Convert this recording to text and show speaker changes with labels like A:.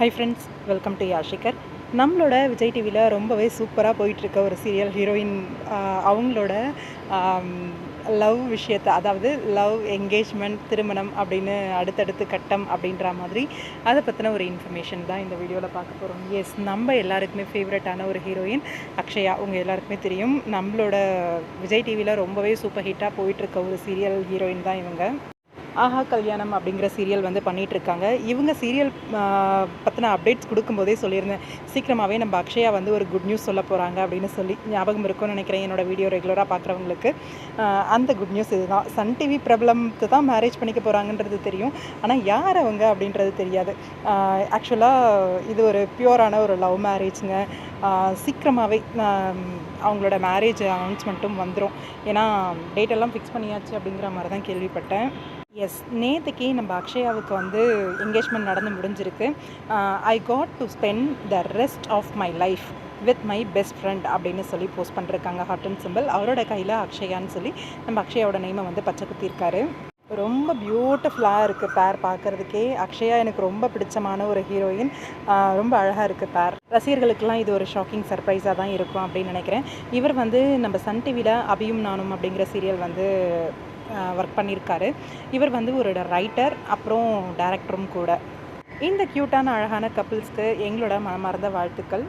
A: High friends welcome to யாஷிகர் நம்மளோட விஜய் டிவியில் ரொம்பவே சூப்பராக போயிட்டுருக்க ஒரு சீரியல் ஹீரோயின் அவங்களோட லவ் விஷயத்தை அதாவது லவ் என்கேஜ்மெண்ட் திருமணம் அப்படின்னு அடுத்தடுத்து கட்டம் அப்படின்ற மாதிரி அதை பற்றின ஒரு இன்ஃபர்மேஷன் தான் இந்த வீடியோவில் பார்க்க போகிறோம் எஸ் நம்ம எல்லாருக்குமே ஃபேவரட்டான ஒரு ஹீரோயின் அக்ஷயா. உங்கள் எல்லாருக்குமே தெரியும். நம்மளோட விஜய் டிவியில் ரொம்பவே சூப்பர் ஹிட்டாக போயிட்டுருக்க ஒரு சீரியல் ஹீரோயின் தான் இவங்க. ஆஹா கல்யாணம் அப்படிங்கிற சீரியல் வந்து பண்ணிகிட்ருக்காங்க இருக்காங்க இவங்க சீரியல் பற்றின அப்டேட்ஸ் கொடுக்கும்போதே சொல்லியிருந்தேன். சீக்கிரமாகவே நம்ம அக்ஷயா வந்து ஒரு குட் நியூஸ் சொல்ல போகிறாங்க அப்படின்னு சொல்லி ஞாபகம் இருக்கும்னு நினைக்கிறேன் என்னோடய வீடியோ ரெகுலராக பார்க்குறவங்களுக்கு அந்த குட் நியூஸ் இதுதான். சன் டிவி பிரபலம்க்கு தான் மேரேஜ் பண்ணிக்க போகிறாங்கன்றது தெரியும். ஆனால் யார் அவங்க அப்படின்றது தெரியாது. ஆக்சுவலாக இது ஒரு பியூரான ஒரு லவ் மேரேஜ்ங்க சீக்கிரமாகவே அவங்களோட மேரேஜ் அனௌன்ஸ்மெண்ட்டும் வந்துடும் ஏன்னா டேட்டெல்லாம் ஃபிக்ஸ் பண்ணியாச்சு அப்படிங்கிற மாதிரி தான் கேள்விப்பட்டேன். எஸ் நேற்றுக்கு நம்ம அக்ஷயாவுக்கு வந்து என்கேஜ்மெண்ட் நடந்து முடிஞ்சிருக்கு. I got to spend the rest of my life with my best friend அப்படின்னு சொல்லி போஸ்ட் பண்ணிருக்காங்க ஹார்ட் அண்ட் சிம்பிள் அவரோட கையில் அக்ஷயான்னு சொல்லி நம்ம அக்ஷயாவோட நேமை வந்து பச்சை குத்திருக்காரு. ரொம்ப பியூட்டிஃபுல்லாக இருக்குது பேர் பார்க்குறதுக்கே. அக்ஷயா எனக்கு ரொம்ப பிடிச்சமான ஒரு ஹீரோயின் ரொம்ப அழகாக இருக்குது பேர் ரசிகர்களுக்கெல்லாம் இது ஒரு ஷாக்கிங் சர்ப்ரைஸாக தான் இருக்கும் அப்படின்னு நினைக்கிறேன். இவர் வந்து நம்ம சன் டிவியில் அபியும் நானும் அப்படிங்கிற சீரியல் வந்து ஒர்க் பண்ணியிருக்காரு இவர் வந்து ஒரு ரைட்டர் அப்புறம் டேரக்டரும் கூட. இந்த க்யூட்டான அழகான கப்புள்ஸ்க்கு எங்களோட மனமார்ந்த வாழ்த்துக்கள்.